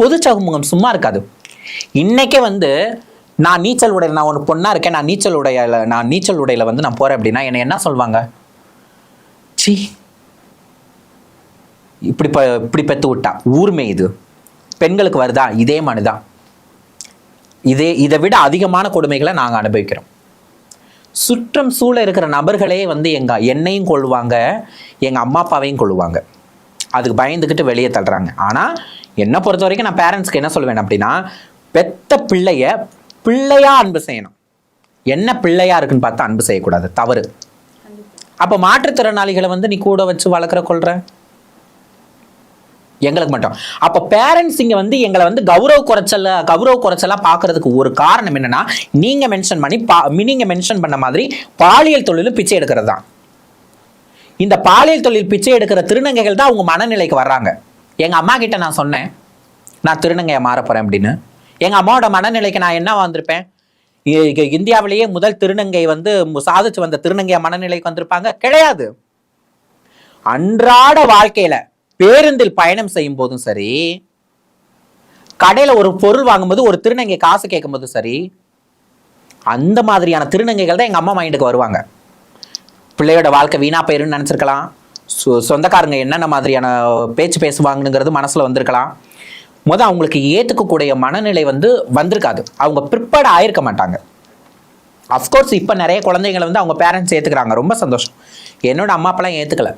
பொது சமூகம் சும்மா இருக்காது. இன்னைக்கே வந்து நான் நீச்சல் உடையில நான் ஒன்று பொண்ணாக இருக்கேன் நான் நீச்சல் உடையில நான் நீச்சல் உடையில வந்து நான் போகிறேன் அப்படின்னா என்னை என்ன சொல்லுவாங்க சி இப்படி ப இப்படி பெற்று விட்டா. ஊர்மே இது. பெண்களுக்கு வருதா? இதே மனுதான். இதே இதை விட அதிகமான கொடுமைகளை நாங்கள் அனுபவிக்கிறோம். சுற்றம் சூழ இருக்கிற நபர்களே வந்து எங்க என்னையும் கொள்ளுவாங்க எங்கள் அம்மா அப்பாவையும் கொள்ளுவாங்க அதுக்கு பயந்துக்கிட்டு வெளியே தள்ளுறாங்க. ஆனால் என்னை பொறுத்த வரைக்கும் நான் பேரண்ட்ஸ்க்கு என்ன சொல்லுவேன் அப்படின்னா பெத்த பிள்ளைய பிள்ளையா அன்பு செய்யணும். என்ன பிள்ளையா இருக்குன்னு பார்த்து அன்பு செய்யக்கூடாது. தவறு. அப்ப மாற்றுத்திறனாளிகளை வந்து நீ கூட வச்சு வளர்க்குற கொள்ற? எங்களுக்கு மட்டும். அப்போ பேரண்ட்ஸ் இங்க வந்து எங்களை வந்து கௌரவ குறைச்சல கௌரவ குறைச்சலா பார்க்கறதுக்கு ஒரு காரணம் என்னன்னா நீங்க மென்ஷன் பண்ணி பா நீங்க மென்ஷன் பண்ண மாதிரி பாலியல் தொழிலும் பிச்சை எடுக்கிறது தான். இந்த பாலியல் தொழில் பிச்சை எடுக்கிற திருநங்கைகள் தான் அவங்க மனநிலைக்கு வர்றாங்க. எங்கள் அம்மா கிட்ட நான் சொன்னேன் நான் திருநங்கையை மாற போகிறேன் அப்படின்னு. எங்கள் அம்மாவோட மனநிலைக்கு நான் என்ன வந்திருப்பேன்? இந்தியாவிலேயே முதல் திருநங்கை வந்து மு- சாதிச்சு வந்த திருநங்கைய மனநிலைக்கு வந்திருப்பாங்க? கிடையாது. அன்றாட வாழ்க்கையில பேருந்தில் பயணம் செய்யும் போதும் சரி கடையில ஒரு பொருள் வாங்கும்போது ஒரு திருநங்கை காசு கேட்கும் போதும் சரி அந்த மாதிரியான திருநங்கைகள் தான் எங்க அம்மா மைண்டுக்கு வருவாங்க. பிள்ளையோட வாழ்க்கை வீணா போயிருன்னு நினச்சிருக்கலாம். சொந்தக்காரங்க என்னென்ன மாதிரியான பேச்சு பேசுவாங்கங்கிறது மனசில் வந்திருக்கலாம். முதல் அவங்களுக்கு ஏற்றுக்கக்கூடிய மனநிலை வந்து வந்திருக்காது. அவங்க ப்ரிப்பேர்ட் ஆயிருக்க மாட்டாங்க. அஃப்கோர்ஸ் இப்போ நிறைய குழந்தைங்களை வந்து அவங்க பேரண்ட்ஸ் ஏற்றுக்கிறாங்க ரொம்ப சந்தோஷம். என்னோட அம்மா அப்பெல்லாம் ஏற்றுக்கலை